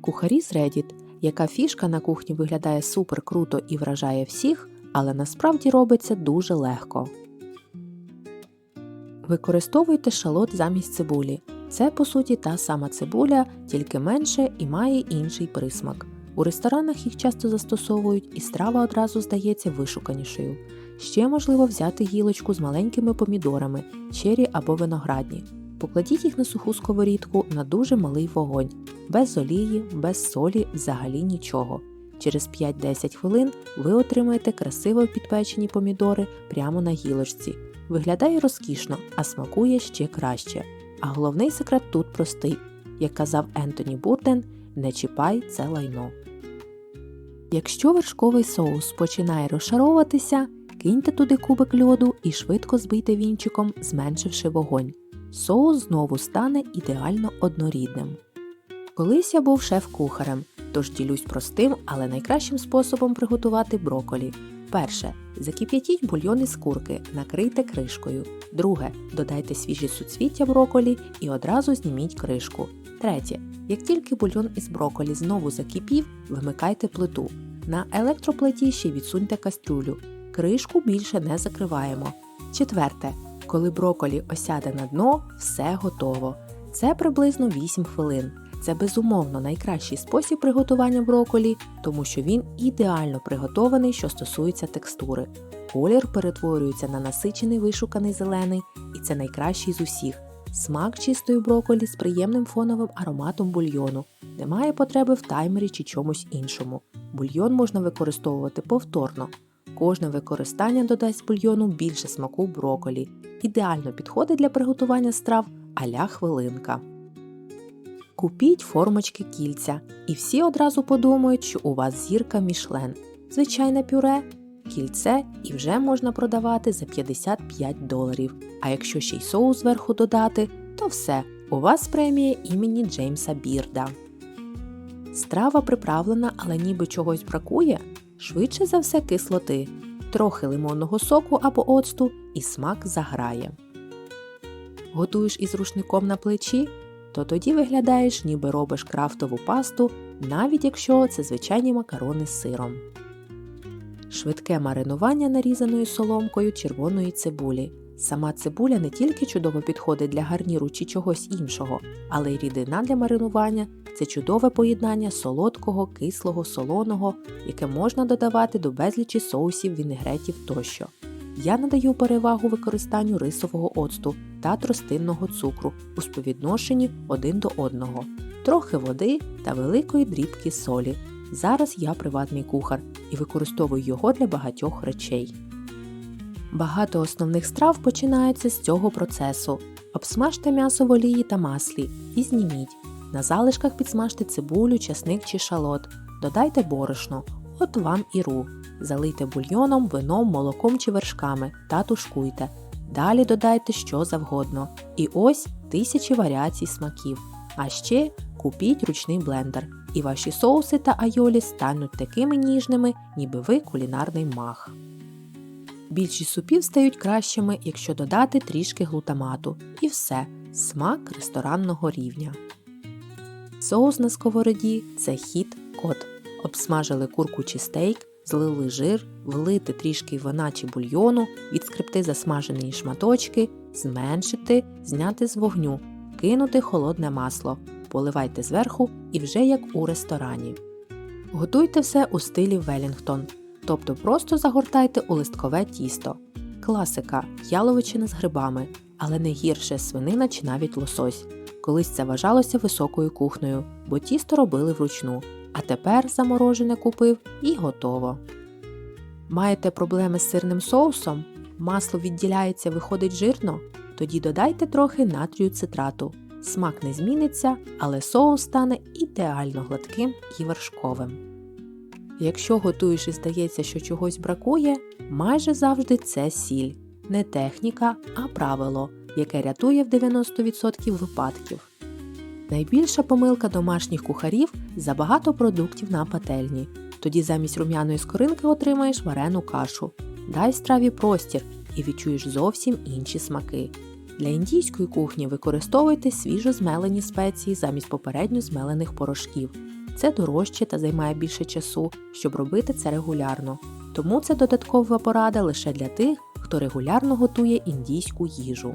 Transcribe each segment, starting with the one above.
Кухарі з Reddit, яка фішка на кухні виглядає супер круто і вражає всіх, але насправді робиться дуже легко. Використовуйте шалот замість цибулі. Це по суті та сама цибуля, тільки менше і має інший присмак. У ресторанах їх часто застосовують, і страва одразу здається вишуканішою. Ще можливо взяти гілочку з маленькими помідорами, чері або виноградні. Покладіть їх на суху сковорідку на дуже малий вогонь, без олії, без солі, взагалі нічого. Через 5-10 хвилин ви отримаєте красиво підпечені помідори прямо на гілочці. Виглядає розкішно, а смакує ще краще. А головний секрет тут простий. Як казав Ентоні Бурден, не чіпай це лайно. Якщо вершковий соус починає розшаровуватися, киньте туди кубик льоду і швидко збийте вінчиком, зменшивши вогонь. Соус знову стане ідеально однорідним. Колись я був шеф-кухарем, тож ділюсь простим, але найкращим способом приготувати броколі. Перше. Закип'ятіть бульйон із курки, накрийте кришкою. Друге. Додайте свіжі суцвіття броколі і одразу зніміть кришку. Третє. Як тільки бульйон із броколі знову закипів, вимикайте плиту. На електроплиті ще відсуньте кастрюлю. Кришку більше не закриваємо. Четверте. Коли броколі осяде на дно, все готово. Це приблизно 8 хвилин. Це безумовно найкращий спосіб приготування броколі, тому що він ідеально приготований, що стосується текстури. Колір перетворюється на насичений вишуканий зелений, і це найкращий з усіх. Смак чистої броколі з приємним фоновим ароматом бульйону. Немає потреби в таймері чи чомусь іншому. Бульйон можна використовувати повторно. Кожне використання додасть бульйону більше смаку броколі. Ідеально підходить для приготування страв а-ля хвилинка. Купіть формочки кільця, і всі одразу подумають, що у вас зірка Мішлен. Звичайне пюре, кільце і вже можна продавати за 55 доларів. А якщо ще й соус зверху додати, то все, у вас премія імені Джеймса Бірда. Страва приправлена, але ніби чогось бракує. Швидше за все кислоти, трохи лимонного соку або оцту і смак заграє. Готуєш із рушником на плечі, то тоді виглядаєш, ніби робиш крафтову пасту, навіть якщо це звичайні макарони з сиром. Швидке маринування нарізаною соломкою червоної цибулі. Сама цибуля не тільки чудово підходить для гарніру чи чогось іншого, але й рідина для маринування це чудове поєднання солодкого, кислого, солоного, яке можна додавати до безлічі соусів, вінегретів тощо. Я надаю перевагу використанню рисового оцту та тростинного цукру у співвідношенні один до одного, трохи води та великої дрібки солі. Зараз я приватний кухар і використовую його для багатьох речей. Багато основних страв починається з цього процесу. Обсмажте м'ясо в олії та маслі і зніміть. На залишках підсмажте цибулю, часник чи шалот. Додайте борошно, от вам і ру. Залийте бульйоном, вином, молоком чи вершками та тушкуйте. Далі додайте що завгодно. І ось тисячі варіацій смаків. А ще купіть ручний блендер, і ваші соуси та айолі стануть такими ніжними, ніби ви кулінарний мах. Більшість супів стають кращими, якщо додати трішки глутамату. І все смак ресторанного рівня. Соус на сковороді це хід код. Обсмажили курку чи стейк, злили жир, влити трішки вина чи бульйону, відскребти засмажені шматочки, зменшити, зняти з вогню, кинути холодне масло, поливайте зверху і вже як у ресторані. Готуйте все у стилі Велінгтон, тобто просто загортайте у листкове тісто. Класика яловичина з грибами, але не гірше свинина чи навіть лосось. Колись це вважалося високою кухнею, бо тісто робили вручну, а тепер заморожене купив і готово. Маєте проблеми з сирним соусом? Масло відділяється, виходить жирно? Тоді додайте трохи натрію цитрату. Смак не зміниться, але соус стане ідеально гладким і вершковим. Якщо готуєш і здається, що чогось бракує, майже завжди це сіль. Не техніка, а правило, яке рятує в 90% випадків. Найбільша помилка домашніх кухарів забагато продуктів на пательні. Тоді замість рум'яної скоринки отримаєш варену кашу. Дай страві простір і відчуєш зовсім інші смаки. Для індійської кухні використовуйте свіжо змелені спеції замість попередньо змелених порошків. Це дорожче та займає більше часу, щоб робити це регулярно. Тому це додаткова порада лише для тих, хто регулярно готує індійську їжу.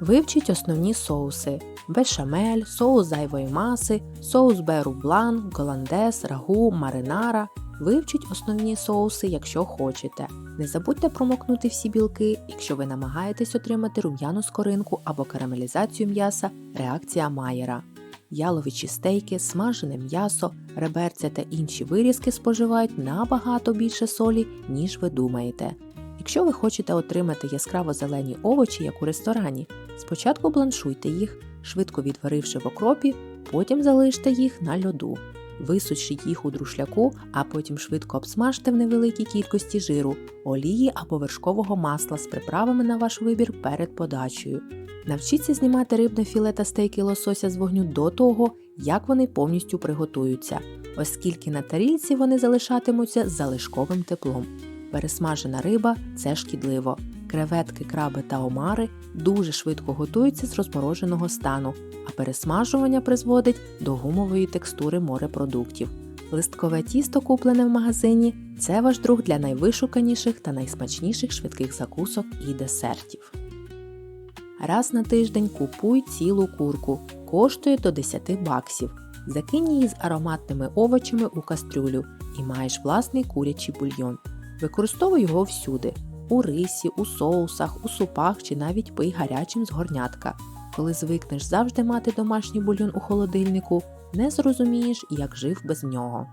Вивчіть основні соуси: бешамель, соус зайвої маси, соус беру блан, голландес, рагу, маринара. Вивчіть основні соуси, якщо хочете. Не забудьте промокнути всі білки, якщо ви намагаєтесь отримати рум'яну скоринку або карамелізацію м'яса, реакція Майєра. Яловичі стейки, смажене м'ясо, реберця та інші вирізки споживають набагато більше солі, ніж ви думаєте. Якщо ви хочете отримати яскраво зелені овочі, як у ресторані, спочатку бланшуйте їх, швидко відваривши в окропі, потім залиште їх на льоду. Висушіть їх у друшляку, а потім швидко обсмажте в невеликій кількості жиру, олії або вершкового масла з приправами на ваш вибір перед подачею. Навчіться знімати рибне філе та стейки лосося з вогню до того, як вони повністю приготуються, оскільки на тарілці вони залишатимуться залишковим теплом. Пересмажена риба це шкідливо. Креветки, краби та омари дуже швидко готуються з розмороженого стану, а пересмажування призводить до гумової текстури морепродуктів. Листкове тісто, куплене в магазині, це ваш друг для найвишуканіших та найсмачніших швидких закусок і десертів. Раз на тиждень купуй цілу курку, коштує до 10 баксів. Закинь її з ароматними овочами у кастрюлю і маєш власний курячий бульйон. Використовуй його всюди у рисі, у соусах, у супах чи навіть пий гарячим з горнятка. Коли звикнеш завжди мати домашній бульйон у холодильнику, не зрозумієш, як жив без нього.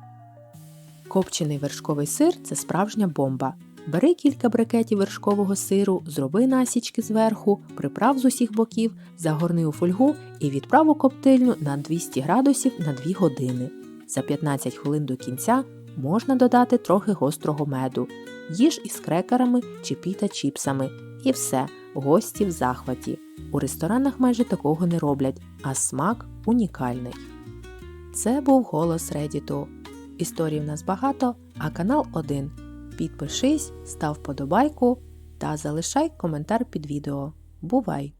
Копчений вершковий сир це справжня бомба. Бери кілька брикетів вершкового сиру, зроби насічки зверху, приправ з усіх боків, загорни у фольгу і відправ у коптильню на 200 градусів на 2 години. За 15 хвилин до кінця можна додати трохи гострого меду, їж із крекерами чи піта чіпсами. І все, гості в захваті. У ресторанах майже такого не роблять, а смак унікальний. Це був голос Редіту. Історій в нас багато, а канал один. Підпишись, став вподобайку та залишай коментар під відео. Бувай!